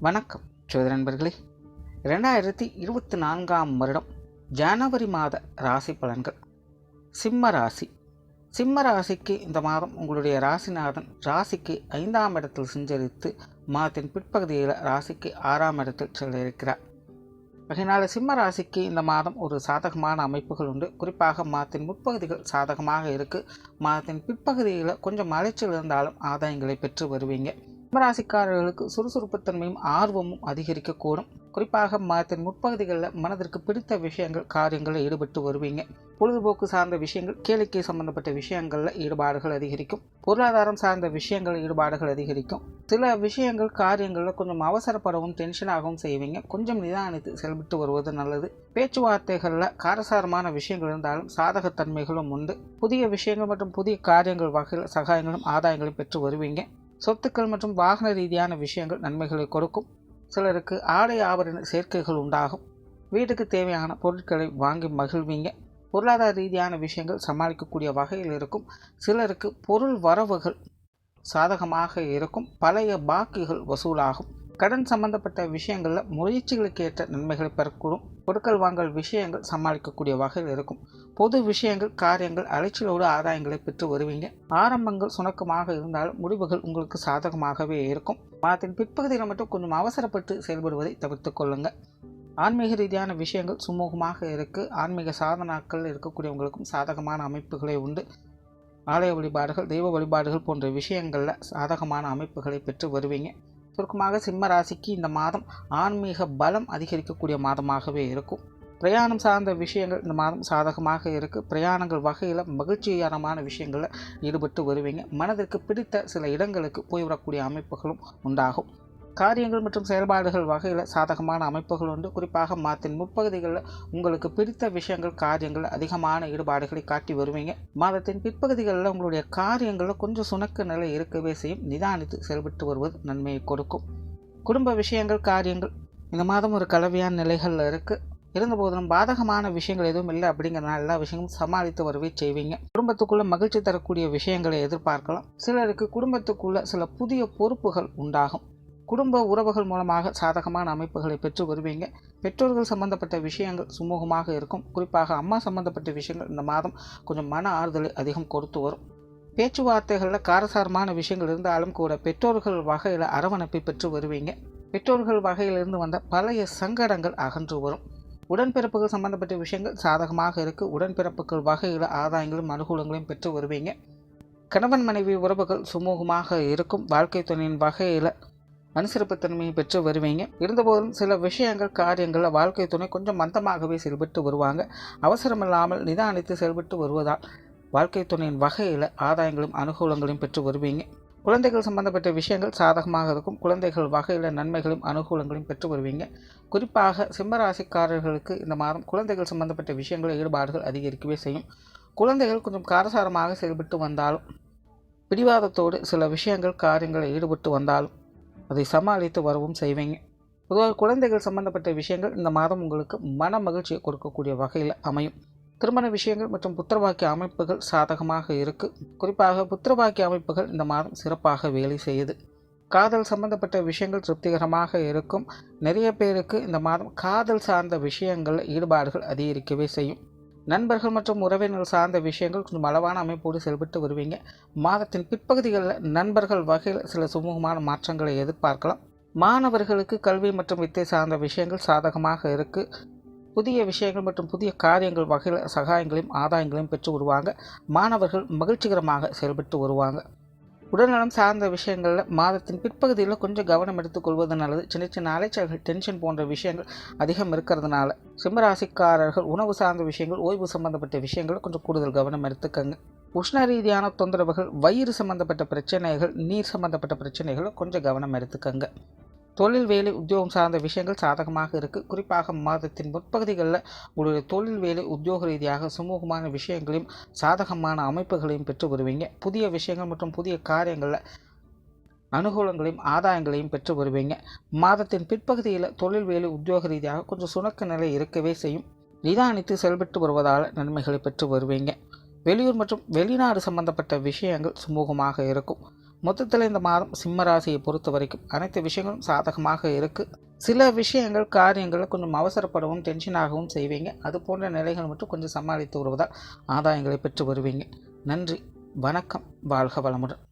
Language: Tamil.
வணக்கம் சோதரன்பர்களே ரெண்டாயிரத்தி இருபத்தி நான்காம் வருடம் ஜனவரி மாத ராசி பலன்கள். சிம்ம ராசி. சிம்ம ராசிக்கு இந்த மாதம் உங்களுடைய ராசிநாதன் ராசிக்கு ஐந்தாம் இடத்தில் சஞ்சரித்து மாதத்தின் பிற்பகுதியில் ராசிக்கு ஆறாம் இடத்தில் செல்ல இருக்கிறார் அதனால் சிம்ம ராசிக்கு இந்த மாதம் ஒரு சாதகமான அமைப்புகள் உண்டு. குறிப்பாக மாதத்தின் முற்பகுதிகள் சாதகமாக இருக்குது மாதத்தின் பிற்பகுதியில் கொஞ்சம் அலைச்சல் இருந்தாலும் ஆதாயங்களை பெற்று வருவீங்க. சிம்மராசிக்காரர்களுக்கு சுறுசுறுப்புத்தன்மையும் ஆர்வமும் அதிகரிக்கக்கூடும். குறிப்பாக மாதத்தின் முற்பகுதிகளில் மனதிற்கு பிடித்த விஷயங்கள் காரியங்களில் ஈடுபட்டு வருவீங்க. பொழுதுபோக்கு சார்ந்த விஷயங்கள் கேளிக்கை சம்பந்தப்பட்ட விஷயங்களில் ஈடுபாடுகள் அதிகரிக்கும். பொருளாதாரம் சார்ந்த விஷயங்கள் ஈடுபாடுகள் அதிகரிக்கும். சில விஷயங்கள் காரியங்களில் கொஞ்சம் அவசரப்படவும் டென்ஷனாகவும் செய்வீங்க. கொஞ்சம் நிதானித்து செயல்பட்டு வருவது நல்லது. பேச்சுவார்த்தைகளில் காரசாரமான விஷயங்கள் இருந்தாலும் சாதகத்தன்மைகளும் உண்டு. புதிய விஷயங்கள் மற்றும் புதிய காரியங்கள் வகையில் சகாயங்களும் ஆதாயங்களும் பெற்று வருவீங்க. சொத்துக்கள் மற்றும் வாகன ரீதியான விஷயங்கள் நன்மைகளை கொடுக்கும். சிலருக்கு ஆடை ஆபரண சேர்க்கைகள் உண்டாகும். வீட்டுக்கு தேவையான பொருட்களை வாங்கி மகிழ்வீங்க. பொருளாதார ரீதியான விஷயங்கள் சமாளிக்கக்கூடிய வகையில் இருக்கும். சிலருக்கு பொருள் வரவுகள் சாதகமாக இருக்கும். பழைய பாக்கிகள் வசூலாகும். கடன் சம்பந்தப்பட்ட விஷயங்களில் முயற்சிகளுக்கு ஏற்ற நன்மைகளை பெறக்கூடும். பொருட்கள் வாங்கல் விஷயங்கள் சமாளிக்கக்கூடிய வகையில் இருக்கும். பொது விஷயங்கள் காரியங்கள் அலைச்சலோடு ஆதாயங்களை பெற்று வருவீங்க. ஆரம்பங்கள் சுணக்கமாக இருந்தாலும் முடிவுகள் உங்களுக்கு சாதகமாகவே இருக்கும். மாதத்தின் பிற்பகுதியில் மட்டும் கொஞ்சம் அவசரப்பட்டு செயல்படுவதை தவிர்த்து கொள்ளுங்கள் ஆன்மீக ரீதியான விஷயங்கள் சுமூகமாக இருக்குது ஆன்மீக சாதனாக்கள் இருக்கக்கூடியவங்களுக்கும் சாதகமான அமைப்புகளே உண்டு. ஆலய வழிபாடுகள் தெய்வ வழிபாடுகள் போன்ற விஷயங்களில் சாதகமான அமைப்புகளை பெற்று வருவீங்க. சுருக்கமாக சிம்ம ராசிக்கு இந்த மாதம் ஆன்மீக பலம் அதிகரிக்கக்கூடிய மாதமாகவே இருக்கும். பிரயாணம் சார்ந்த விஷயங்கள் இந்த மாதம் சாதகமாக இருக்குது பிரயாணங்கள் வகையில் மகிழ்ச்சிகரமான விஷயங்களில் ஈடுபட்டு வருவீங்க. மனதிற்கு பிடித்த சில இடங்களுக்கு போய்விடக்கூடிய அமைப்புகளும் உண்டாகும். காரியங்கள் மற்றும் செயல்பாடுகள் வகையில் சாதகமான அமைப்புகள் உண்டு. குறிப்பாக மாதத்தின் முற்பகுதிகளில் உங்களுக்கு பிடித்த விஷயங்கள் காரியங்கள் அதிகமான ஈடுபாடுகளை காட்டி வருவீங்க. மாதத்தின் பிற்பகுதிகளில் உங்களுடைய காரியங்களில் கொஞ்சம் சுணக்க நிலை இருக்கவே செய்யும். நிதானித்து செயல்பட்டு வருவது நன்மையை கொடுக்கும். குடும்ப விஷயங்கள் காரியங்கள். இந்த மாதம் ஒரு கலவையான நிலைகளில் இருக்குது இருந்தபோதிலும் பாதகமான விஷயங்கள் எதுவும் இல்லை அப்படிங்கிறனால எல்லா விஷயங்களும் சமாளித்து வரவே செய்வீங்க. குடும்பத்துக்குள்ள மகிழ்ச்சி தரக்கூடிய விஷயங்களை எதிர்பார்க்கலாம். சிலருக்கு குடும்பத்துக்குள்ள சில புதிய பொறுப்புகள் உண்டாகும். குடும்ப உறவுகள் மூலமாக சாதகமான அமைப்புகளை பெற்று வருவீங்க. பெற்றோர்கள் சம்பந்தப்பட்ட விஷயங்கள் சுமூகமாக இருக்கும். குறிப்பாக அம்மா சம்பந்தப்பட்ட விஷயங்கள் இந்த மாதம் கொஞ்சம் மன ஆறுதலை அதிகம் கொடுத்து வரும். பேச்சுவார்த்தைகளில் காரசாரமான விஷயங்கள் இருந்தாலும் கூட பெற்றோர்கள் வகையில் அரவணைப்பை பெற்று வருவீங்க. பெற்றோர்கள் வகையிலிருந்து வந்த பழைய சங்கடங்கள் அகன்று வரும். உடன்பிறப்புகள் சம்பந்தப்பட்ட விஷயங்கள் சாதகமாக இருக்குது உடன்பிறப்புகள் வகையில் ஆதாயங்களும் அனுகூலங்களையும் பெற்று வருவீங்க. கணவன் மனைவி உறவுகள் சுமூகமாக இருக்கும். வாழ்க்கை துணையின் வகையில் அனுசரிப்புத்தன்மையை பெற்று வருவீங்க. இருந்தபோதும் சில விஷயங்கள் காரியங்களில் வாழ்க்கை துணை கொஞ்சம் மந்தமாகவே செயல்பட்டு வருவாங்க. அவசரமில்லாமல் நிதானித்து செயல்பட்டு வருவதால் வாழ்க்கை துணையின் வகையில் ஆதாயங்களும் அனுகூலங்களையும் பெற்று வருவீங்க. குழந்தைகள் சம்பந்தப்பட்ட விஷயங்கள் சாதகமாக இருக்கும். குழந்தைகள் வகையில் நன்மைகளும் அனுகூலங்களையும் பெற்று வருவீங்க. குறிப்பாக சிம்மராசிக்காரர்களுக்கு இந்த மாதம் குழந்தைகள் சம்பந்தப்பட்ட விஷயங்களில் ஈடுபாடுகள் அதிகரிக்கவே செய்யும். குழந்தைகள் கொஞ்சம் காரசாரமாக செயல்பட்டு வந்தாலும் பிடிவாதத்தோடு சில விஷயங்கள் காரியங்களில் ஈடுபட்டு வந்தாலும் அதை சமாளித்து வரவும் செய்வீங்க. பொதுவாக குழந்தைகள் சம்பந்தப்பட்ட விஷயங்கள் இந்த மாதம் உங்களுக்கு மன மகிழ்ச்சியை கொடுக்கக்கூடிய வகையில் அமையும். திருமண விஷயங்கள் மற்றும் புத்திரவாக்கிய அமைப்புகள் சாதகமாக இருக்குது குறிப்பாக புத்திரவாக்கிய அமைப்புகள் இந்த மாதம் சிறப்பாக வேலை செய்யுது. காதல் சம்பந்தப்பட்ட விஷயங்கள் திருப்திகரமாக இருக்கும். நிறைய பேருக்கு இந்த மாதம் காதல் சார்ந்த விஷயங்கள் ஈடுபாடுகள் அதிகரிக்கவே செய்யும். நண்பர்கள் மற்றும் உறவினர்கள் சார்ந்த விஷயங்கள் கொஞ்சம் அளவான அமைப்போடு செயல்பட்டு வருவீங்க. மாதத்தின் பிற்பகுதிகளில் நண்பர்கள் வகையில் சில சுமூகமான மாற்றங்களை எதிர்பார்க்கலாம். மாணவர்களுக்கு கல்வி மற்றும் வித்தை சார்ந்த விஷயங்கள் சாதகமாக இருக்குது புதிய விஷயங்கள் மற்றும் புதிய காரியங்கள் வகையில் சகாயங்களையும் ஆதாயங்களையும் பெற்று வருவாங்க. மாணவர்கள் மகிழ்ச்சிகரமாக செயல்பட்டு வருவாங்க. உடல்நலம் சார்ந்த விஷயங்களில் மாதத்தின் பிற்பகுதியில் கொஞ்சம் கவனம் எடுத்துக்கொள்வது நல்லது. சின்ன சின்ன அலைச்சல்கள் டென்ஷன் போன்ற விஷயங்கள் அதிகம் இருக்கிறதுனால சிம்மராசிக்காரர்கள் உணவு சார்ந்த விஷயங்கள் ஓய்வு சம்பந்தப்பட்ட விஷயங்கள் கொஞ்சம் கூடுதல் கவனம் எடுத்துக்கங்க. உஷ்ண ரீதியான தொந்தரவுகள் வயிறு சம்பந்தப்பட்ட பிரச்சனைகள் நீர் சம்பந்தப்பட்ட பிரச்சனைகளும் கொஞ்சம் கவனம் எடுத்துக்கங்க. தொழில் வேலை உத்தியோகம் சார்ந்த விஷயங்கள் சாதகமாக இருக்குது குறிப்பாக மாதத்தின் முற்பகுதிகளில் உங்களுடைய தொழில் வேலை உத்தியோக ரீதியாக சுமூகமான விஷயங்களையும் சாதகமான அமைப்புகளையும் பெற்று வருவீங்க. புதிய விஷயங்கள் மற்றும் புதிய காரியங்களில் அனுகூலங்களையும் ஆதாயங்களையும் பெற்று வருவீங்க. மாதத்தின் பிற்பகுதியில் தொழில் வேலை உத்தியோக ரீதியாக கொஞ்சம் சுணக்க நிலை இருக்கவே செய்யும். நிதானித்து செயல்பட்டு வருவதால் நன்மைகளை பெற்று வருவீங்க. வெளியூர் மற்றும் வெளிநாடு சம்பந்தப்பட்ட விஷயங்கள் சுமூகமாக இருக்கும். மொத்தத்தில் இந்த மாதம் சிம்ம ராசியை பொறுத்த வரைக்கும் அனைத்து விஷயங்களும் சாதகமாக இருக்குது சில விஷயங்கள் காரியங்களில் கொஞ்சம் அவசரப்படவும் டென்ஷனாகவும் செய்வீங்க. அது போன்ற நிலைகள் மட்டும் கொஞ்சம் சமாளித்து வருவதால் ஆதாயங்களை பெற்று வருவீங்க. நன்றி வணக்கம் வாழ்க வளமுடன்.